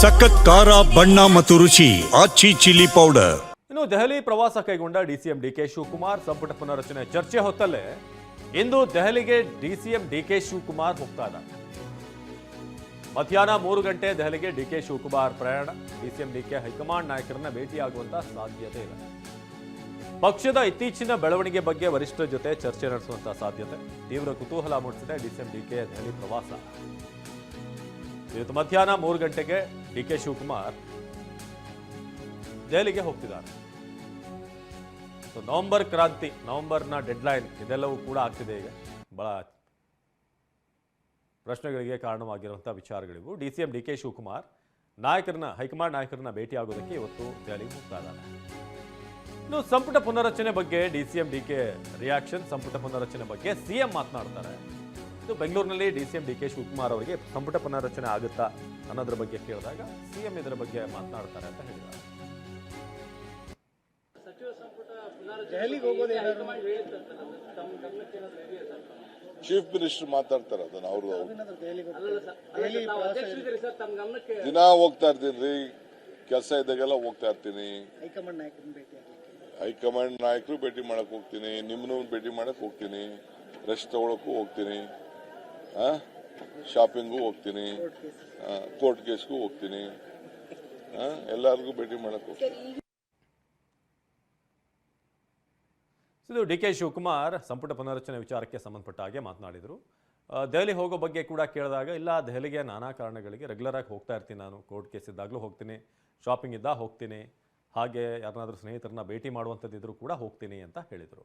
ಸಖತ್ ಖಾರ, ಬಣ್ಣ ಮತ್ತು ರುಚಿ, ಆಚಿ ಚಿಲ್ಲಿ ಪೌಡರ್. ಇನ್ನು ದೆಹಲಿ ಪ್ರವಾಸ ಕೈಗೊಂಡ ಡಿಸಿಎಂ ಡಿಕೆ ಶಿವಕುಮಾರ್ ಸಂಪುಟ ಪುನರಚನೆ ಚರ್ಚೆ ಹೊತ್ತಲ್ಲೇ ಇಂದು ದೆಹಲಿಗೆ ಡಿಸಿಎಂ ಡಿಕೆ ಶಿವಕುಮಾರ್ ಹೋಗ್ತಾ ಇದ್ದಾರೆ ಮಧ್ಯಾಹ್ನ ಮೂರು ಗಂಟೆ ದೆಹಲಿಗೆ ಡಿಕೆ ಶಿವಕುಮಾರ್ ಪ್ರಯಾಣ. ಡಿಸಿಎಂ ಡಿಕೆ ಹೈಕಮಾಂಡ್ ನಾಯಕರನ್ನ ಭೇಟಿಯಾಗುವಂತಹ ಸಾಧ್ಯತೆ ಇದೆ ಪಕ್ಷದ ಇತ್ತೀಚಿನ ಬೆಳವಣಿಗೆ ಬಗ್ಗೆ ವರಿಷ್ಠರ ಜೊತೆ ಚರ್ಚೆ ನಡೆಸುವಂತಹ ಸಾಧ್ಯತೆ. ತೀವ್ರ ಕುತೂಹಲ ಮೂಡಿಸಿದೆ ಡಿಸಿಎಂ ಡಿಕೆ ದೆಹಲಿ ಪ್ರವಾಸ. ಇವತ್ತು ಮಧ್ಯಾಹ್ನ ಮೂರು ಗಂಟೆಗೆ ಡಿಕೆ ಶಿವಕುಮಾರ್ ದೆಹಲಿಗೆ ಹೋಗ್ತಿದ್ದಾರೆ. ಸೊ ನವೆಂಬರ್ ಕ್ರಾಂತಿ, ನವೆಂಬರ್ನ ಡೆಡ್ಲೈನ್ ಇದೆಲ್ಲವೂ ಕೂಡ ಆಗ್ತಿದೆ ಈಗ. ಬಹಳ ಪ್ರಶ್ನೆಗಳಿಗೆ ಕಾರಣವಾಗಿರುವಂಥ ವಿಚಾರಗಳಿವು. D C M D K Shivakumar ನಾಯಕರನ್ನ, ಹೈಕಮಾಂಡ್ ನಾಯಕರನ್ನ ಭೇಟಿಯಾಗೋದಕ್ಕೆ ಇವತ್ತು ದೆಹಲಿಗೆ ಹೋಗ್ತಾ ಇದ್ದಾರೆ ಇನ್ನು ಸಂಪುಟ ಪುನರಚನೆ ಬಗ್ಗೆ D C M D K reaction ಸಂಪುಟ ಪುನರಚನೆ ಬಗ್ಗೆ ಸಿಎಂ ಮಾತನಾಡ್ತಾರೆ. ಇದು ಬೆಂಗಳೂರಿನಲ್ಲಿ D C M D K Shivakumar ಅವರಿಗೆ ಸಂಪುಟ ಪುನರಚನೆ ಆಗುತ್ತಾ ಅನ್ನೋದ್ರ ಬಗ್ಗೆ ಕೇಳಿದಾಗ ಸಿಎಂ ಇದರ ಬಗ್ಗೆ ಮಾತನಾಡ್ತಾರೆ ಅಂತ ಹೇಳಿದ್ದಾರೆ. ಚೀಫ್ ಮಿನಿಸ್ಟರ್ ಮಾತಾಡ್ತಾರೆ ಅದನ್ನ. ಅವರು. ದಿನ ಹೋಗ್ತಾ ಇರ್ತೀನಿ ರೀ ಕೆಲಸ ಇದ್ದಾಗೆಲ್ಲ ಹೋಗ್ತಾ ಇರ್ತೀನಿ. ಹೈಕಮಾಂಡ್ ನಾಯಕರು ಭೇಟಿ ಮಾಡಕ್ ಹೋಗ್ತೀನಿ. ನಿಮ್ಮನ್ನು ಭೇಟಿ ಮಾಡಕ್ ಹೋಗ್ತೀನಿ. ರೆಸ್ಟ್ ತಗೊಳಕ್ಕೂ ಹೋಗ್ತೀನಿ. ಶಾಪಿಂಗು ಹೋಗ್ತೀನಿ. ಕೋರ್ಟ್ ಕೇಸ್ಗೂ ಹೋಗ್ತೀನಿ. ಎಲ್ಲರಿಗೂ ಭೇಟಿ ಮಾಡಕ್ ಹೋಗ್ತೀನಿ. ಇದು ಡಿ ಕೆ ಶಿವಕುಮಾರ್ ಸಂಪುಟ ಪುನರಚನೆ ವಿಚಾರಕ್ಕೆ ಸಂಬಂಧಪಟ್ಟ ಹಾಗೆ ಮಾತನಾಡಿದರು. ದೆಹಲಿ ಹೋಗೋ ಬಗ್ಗೆ ಕೂಡ ಕೇಳಿದಾಗ ಇಲ್ಲ ದೆಹಲಿಗೆ ನಾನಾ ಕಾರಣಗಳಿಗೆ ರೆಗ್ಯುಲರ್ ಆಗಿ ಹೋಗ್ತಾ ಇರ್ತೀನಿ ನಾನು. ಕೋರ್ಟ್ ಕೇಸ್ ಇದ್ದಾಗಲೂ ಹೋಗ್ತೀನಿ. ಶಾಪಿಂಗ್ ಇದ್ದಾಗ ಹೋಗ್ತೀನಿ. ಹಾಗೆ ಯಾರನ್ನಾದರೂ ಸ್ನೇಹಿತರನ್ನ ಭೇಟಿ ಮಾಡುವಂಥದ್ದಿದ್ರು ಕೂಡ ಹೋಗ್ತೀನಿ ಅಂತ ಹೇಳಿದರು.